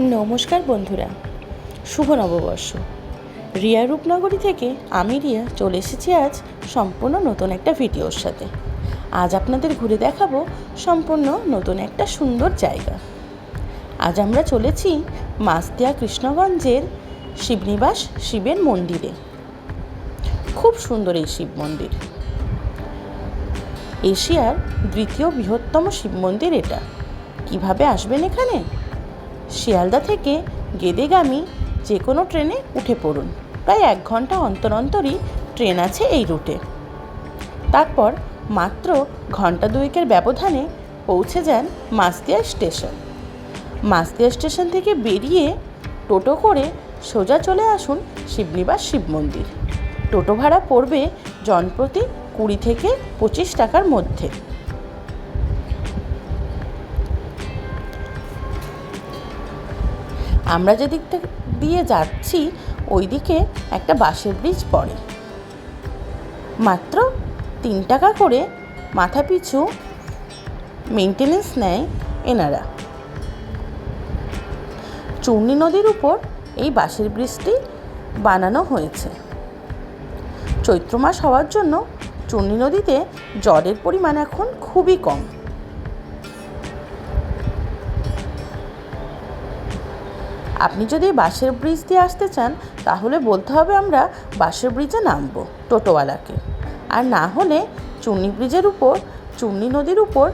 নমস্কার বন্ধুরা, শুভ নববর্ষ। রিয়া রূপনগরী থেকে আমি রিয়া চলে এসেছি আজ সম্পূর্ণ নতুন একটা ভিডিওর সাথে। আজ আপনাদের ঘুরে দেখাবো সম্পূর্ণ নতুন একটা সুন্দর জায়গা। আজ আমরা চলেছি মাস্তিয়া কৃষ্ণগঞ্জের শিবনিবাস শিবের মন্দিরে। খুব সুন্দর এই শিব মন্দির। এশিয়ার দ্বিতীয় বৃহত্তম শিব মন্দির এটা। কীভাবে আসবেন এখানে? শিয়ালদা থেকে গেদেগামী যে কোনো ট্রেনে উঠে পড়ুন। প্রায় এক ঘণ্টা অন্তর অন্তরই ট্রেন আছে এই রুটে। তারপর মাত্র ঘণ্টা দুয়েকের ব্যবধানে পৌঁছে যান মাস্তিয়া স্টেশন। মাসদিয়া স্টেশন থেকে বেরিয়ে টোটো করে সোজা চলে আসুন শিবনিবাস শিব মন্দির। টোটো ভাড়া পড়বে জনপ্রতি কুড়ি থেকে পঁচিশ টাকার মধ্যে। আমরা যে দিকটা দিয়ে যাচ্ছি ওই দিকে একটা বাঁশের ব্রিজ পড়ে। মাত্র তিন টাকা করে মাথা পিছু মেনটেনেন্স নেয় এনারা। চূর্ণী নদীর উপর এই বাঁশের ব্রিজটি বানানো হয়েছে। চৈত্র মাস হওয়ার জন্য চূর্ণী নদীতে জলের পরিমাণ এখন খুবই কম। আপনি যদি বাসের ব্রিজ দিয়ে আসতে চান, তাহলে বলতে হবে আমরা বাসের ব্রিজে নামবো, টোটোওয়ালাকে। আর না হলে চুন্নি ব্রিজের উপর, চুন্নি নদীর উপর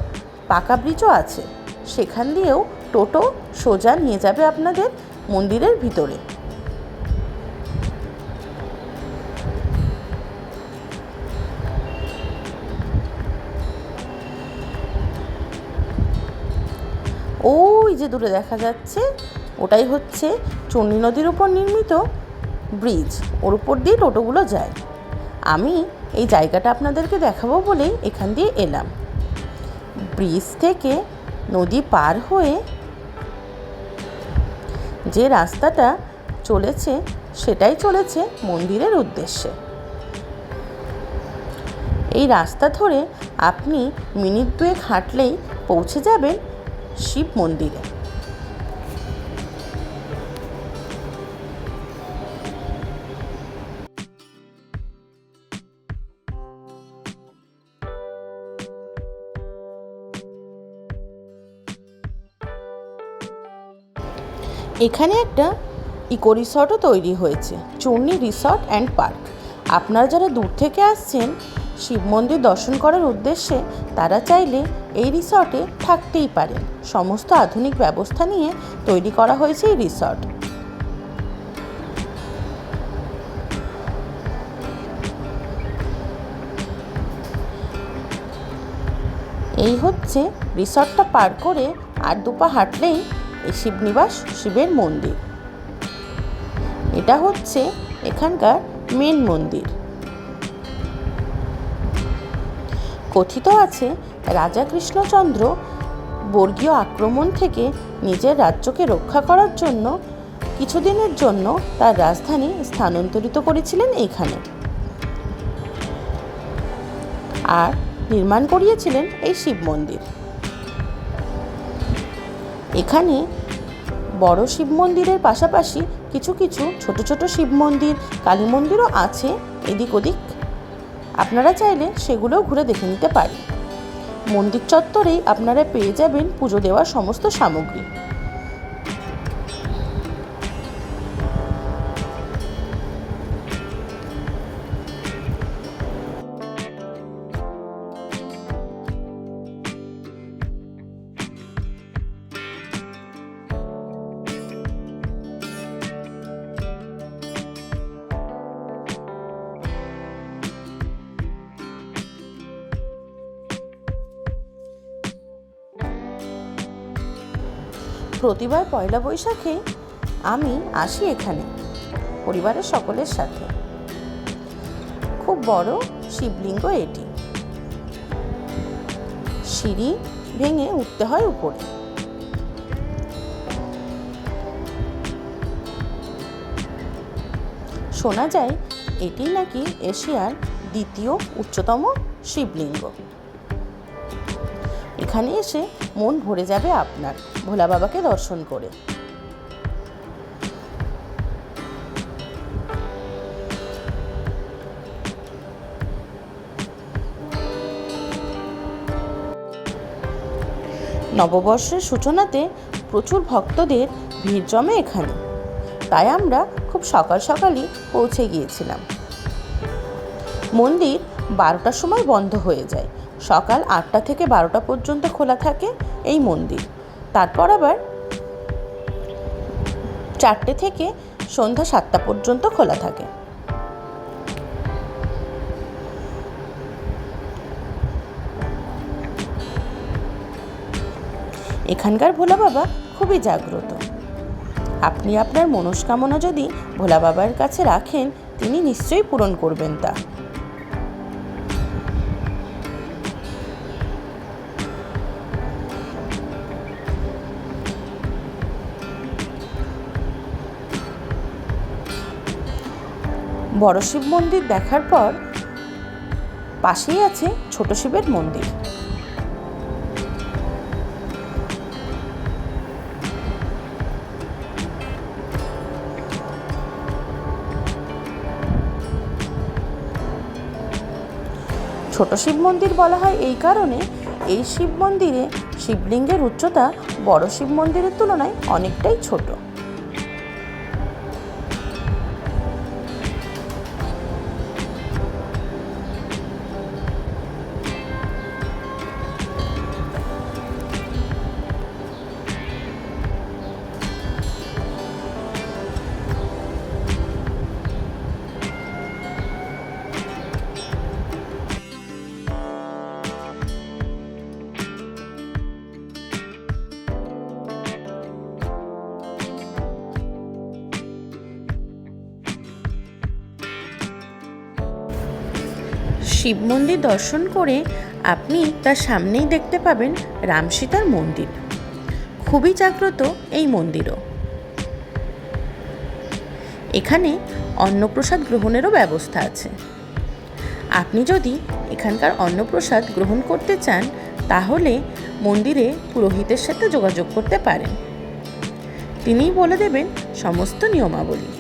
পাকা ব্রিজও আছে। সেখান দিয়েও টোটো সোজা নিয়ে যাবে আপনাদের মন্দিরের ভিতরে। ওই যে দূরে দেখা যাচ্ছে, ওটাই হচ্ছে চণ্ডী নদীর উপর নির্মিত ব্রিজ ওর উপর দিয়ে টোটোগুলো যায়। আমি এই জায়গাটা আপনাদেরকে দেখাবো বলেই এখান দিয়ে এলাম। ব্রিজ থেকে নদী পার হয়ে যে রাস্তাটা চলেছে, সেটাই চলেছে মন্দিরের উদ্দেশ্যে। এই রাস্তা ধরে আপনি মিনিট দুয়েক হাঁটলেই পৌঁছে যাবেন শিব মন্দিরে। এখানে একটা ইকো রিসর্টও তৈরি হয়েছে চূর্ণী রিসর্ট অ্যান্ড পার্ক। আপনারা যারা দূর থেকে আসছেন শিব মন্দির দর্শন করার উদ্দেশ্যে তারা চাইলে এই রিসর্টে থাকতেই পারে। সমস্ত আধুনিক ব্যবস্থা নিয়ে তৈরি করা হয়েছে এই রিসর্ট এই হচ্ছে রিসর্টটা পার করে আর দুপা হাঁটলেই এই শিবনিবাস, শিবের মন্দির। এটা হচ্ছে এখানকার মেন মন্দির। কথিত আছে, রাজা কৃষ্ণচন্দ্র বর্গীয় আক্রমণ থেকে নিজের রাজ্যকে রক্ষা করার জন্য, কিছুদিনের জন্য তার রাজধানী স্থানান্তরিত করেছিলেন এখানে। আর নির্মাণ করিয়েছিলেন এই শিব মন্দির। এখানে বড় শিব মন্দিরের পাশাপাশি কিছু কিছু ছোট ছোট শিব মন্দির, কালী মন্দিরও আছে, এদিক ওদিক আপনারা চাইলে সেগুলোও ঘুরে দেখে নিতে পারেন। মন্দির চত্বরেই আপনারা পেয়ে যাবেন পুজো দেওয়ার সমস্ত সামগ্রী। প্রতিবার পয়লা বৈশাখে আমি আসি এখানে, পরিবারের সকলের সাথে। খুব বড় শিবলিঙ্গ এটি। সিঁড়ি ভেঙে উঠতে হয় উপরে। শোনা যায়, এটি নাকি এশিয়ার দ্বিতীয় উচ্চতম শিবলিঙ্গ। এখানে এসে মন ভরে যাবে আপনার। ভোলা বাবাকে দর্শন করে। নববর্ষের সূচনাতে প্রচুর ভক্তদের ভিড় জমে এখানে। তাই আমরা খুব সকাল সকালই পৌঁছে গিয়েছিলাম। মন্দির বারোটার সময় বন্ধ হয়ে যায়। সকাল আটটা থেকে বারোটা পর্যন্ত খোলা থাকে এই মন্দির। তারপর আবার চারটে থেকে সন্ধ্যা সাতটা পর্যন্ত খোলা থাকে। এখানকার ভোলা বাবা খুবই জাগ্রত। আপনি আপনার মনস্কামনা যদি ভোলা বাবার কাছে রাখেন, তিনি নিশ্চয়ই পূরণ করবেন তা। বড় শিব মন্দির দেখার পর পাশেই আছে ছোট শিবের মন্দির। ছোট শিব মন্দির বলা হয় এই কারণে এই শিব মন্দিরে শিবলিঙ্গের উচ্চতা বড় শিব মন্দিরের তুলনায় অনেকটাই ছোট। শিব মন্দির দর্শন করে আপনি তার সামনেই দেখতে পাবেন রামসীতার মন্দির। খুবই জাগ্রত এই মন্দিরও। এখানে অন্নপ্রসাদ গ্রহণেরও ব্যবস্থা আছে। আপনি যদি এখানকার অন্নপ্রসাদ গ্রহণ করতে চান, তাহলে মন্দিরে পুরোহিতের সাথে যোগাযোগ করতে পারেন। তিনিই বলে দেবেন সমস্ত নিয়মাবলী।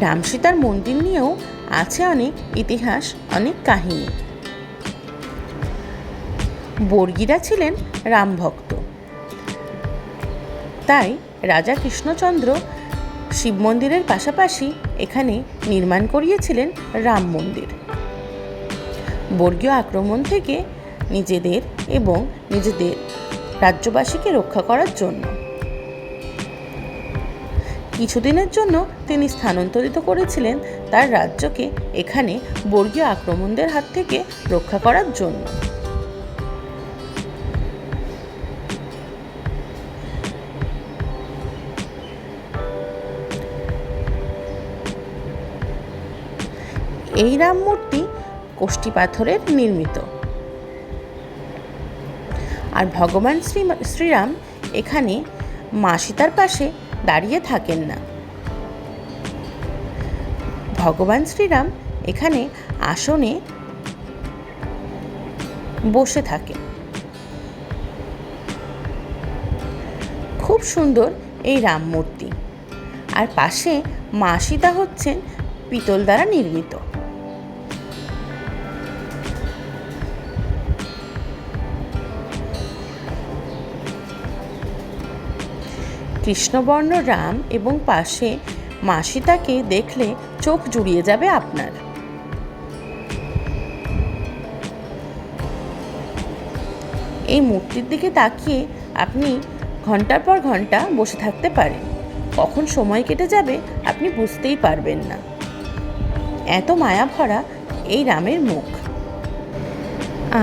রামসীতার মন্দির নিয়েও আছে অনেক ইতিহাস, অনেক কাহিনী। বর্গীরা ছিলেন রামভক্ত তাই রাজা কৃষ্ণচন্দ্র শিব মন্দিরের পাশাপাশি এখানে নির্মাণ করিয়েছিলেন রাম মন্দির। বর্গীয় আক্রমণ থেকে নিজেদের এবং নিজেদের রাজ্যবাসীকে রক্ষা করার জন্য। কিছুদিনের জন্য তিনি স্থানান্তরিত করেছিলেন তার রাজ্যকে এখানে বর্গীয় আক্রমণদের হাত থেকে রক্ষা করার জন্য। এই রাম মূর্তি কোষ্ঠী পাথরের নির্মিত। আর ভগবান শ্রী শ্রীরাম এখানে মা সীতার পাশে দাঁড়িয়ে থাকেন না। ভগবান শ্রীরাম এখানে আসনে বসে থাকেন। খুব সুন্দর এই রাম মূর্তি আর পাশে মা সীতা হচ্ছেন পিতল দ্বারা নির্মিত। কৃষ্ণবর্ণ রাম এবং পাশে মাসিতাকে দেখলে চোখ জুড়িয়ে যাবে আপনার। এই মূর্তির দিকে তাকিয়ে আপনি ঘণ্টার পর ঘণ্টা বসে থাকতে পারেন। কখন সময় কেটে যাবে আপনি বুঝতেই পারবেন না। এত মায়া ভরা এই রামের মুখ।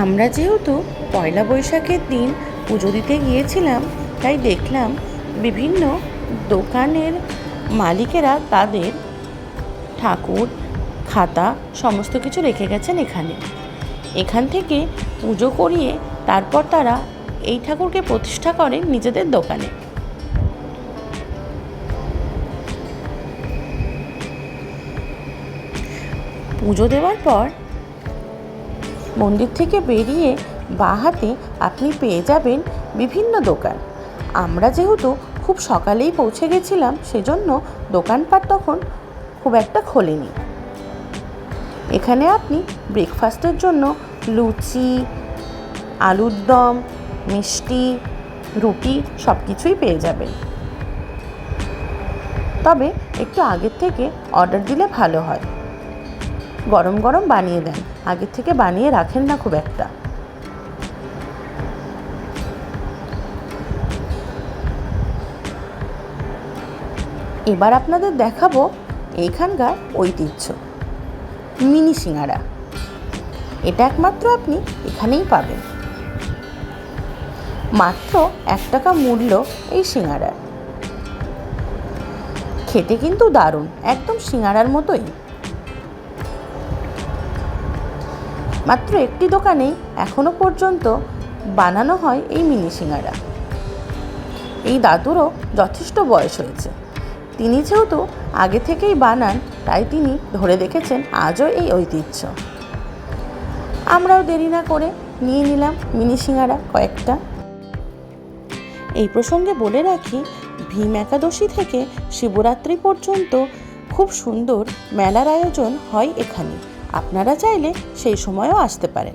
আমরা যেহেতু পয়লা বৈশাখের দিন পুজো দিতে গিয়েছিলাম, তাই দেখলাম বিভিন্ন দোকানের মালিকেরা তাদের ঠাকুর, খাতা সমস্ত কিছু রেখে গেছেন এখানে। এখান থেকে পুজো করিয়ে তারপর তারা এই ঠাকুরকে প্রতিষ্ঠা করেন নিজেদের দোকানে। পুজো দেওয়ার পর মন্দির থেকে বেরিয়ে বাঁ হাতে আপনি পেয়ে যাবেন বিভিন্ন দোকান। আমরা যেহেতু খুব সকালেই পৌঁছে গেছিলাম, সেজন্য দোকানপাট তখন খুব একটা খোলেনি। এখানে আপনি ব্রেকফাস্টের জন্য লুচি, আলুর দম, মিষ্টি, রুটি সব কিছুই পেয়ে যাবেন। তবে একটু আগের থেকে অর্ডার দিলে ভালো হয়। গরম গরম বানিয়ে দেন। আগের থেকে বানিয়ে রাখেন না খুব একটা। এবার আপনাদের দেখাবো এইখানকার ঐতিহ্য। মিনি সিঙ্গারা। এটা একমাত্র আপনি এখানেই পাবেন। মাত্র এক টাকা মূল্য এই সিঙ্গারার। খেতে কিন্তু দারুণ, একদম সিঙ্গারার মতোই। মাত্র একটি দোকানে এখনও পর্যন্ত বানানো হয় এই মিনি সিঙ্গারা। এই দাদুরও যথেষ্ট বয়স হয়েছে। তিনি যেহেতু আগে থেকেই বানান, তাই তিনি ধরে দেখেছেন আজও এই ঐতিহ্য। আমরাও দেরি না করে নিয়ে নিলাম মিনি সিঙ্গারা কয়েকটা। এই প্রসঙ্গে বলে রাখি, ভীম একাদশী থেকে শিবরাত্রি পর্যন্ত খুব সুন্দর মেলার আয়োজন হয় এখানে। আপনারা চাইলে সেই সময়ও আসতে পারেন।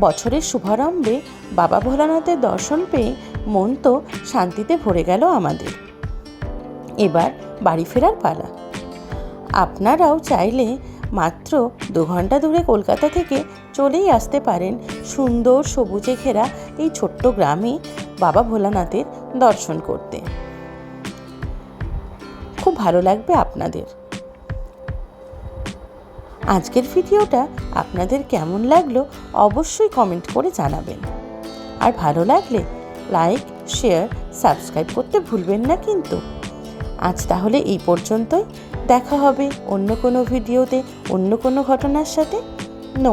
বছরের শুভারম্ভে বাবা ভোলানাথের দর্শন পেয়ে মন তো শান্তিতে ভরে গেল আমাদের। এবার বাড়ি ফেরার পালা। আপনারাও চাইলে মাত্র দু ঘণ্টা দূরে কলকাতা থেকে চলেই আসতে পারেন সুন্দর সবুজে ঘেরা এই ছোট্ট গ্রামে বাবা ভোলানাথের দর্শন করতে। খুব ভালো লাগবে আপনাদের। আজকের ভিডিওটা আপনাদের কেমন লাগল অবশ্যই কমেন্ট করে জানাবেন। আর ভালো লাগলে লাইক, শেয়ার, সাবস্ক্রাইব করতে ভুলবেন না কিন্তু। আজ তাহলে এই পর্যন্তই। দেখা হবে অন্য কোনো ভিডিওতে অন্য কোনো ঘটনার সাথে।